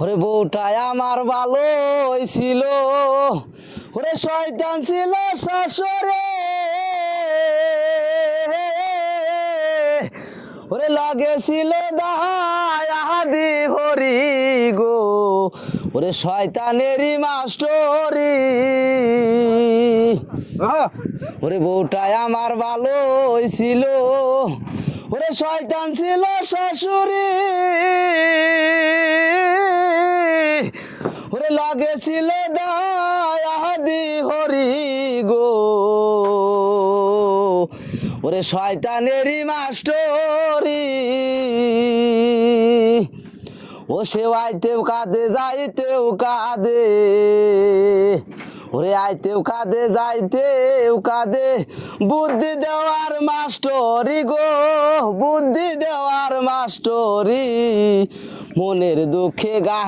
ওরে বউটাই আমার ভালো ছিল। ওরে শয়তান ছিল শাশুড়ে। ওরে লাগে ছিল দাহাই হরি গো। ওরে শয়তানেরই মাস্টরি। ওরে বউটাই আমার ভালো ছিল। ওরে শয়তান ছিল শাশুড়ি। ওরে লাগে ছিল দায়াদি হরি গো। ওরে শয়তানেরই মাস্টরি। ও সে আইতেও কাঁদে, যাইতেও কাঁদে। ওরে আইতেও কাঁদে, যাইতেও কাঁদে। বুদ্ধি দেওয়ার মাস্টরি গো, বুদ্ধি দেওয়ার মাস্টরি। মনের দুঃখে গাহা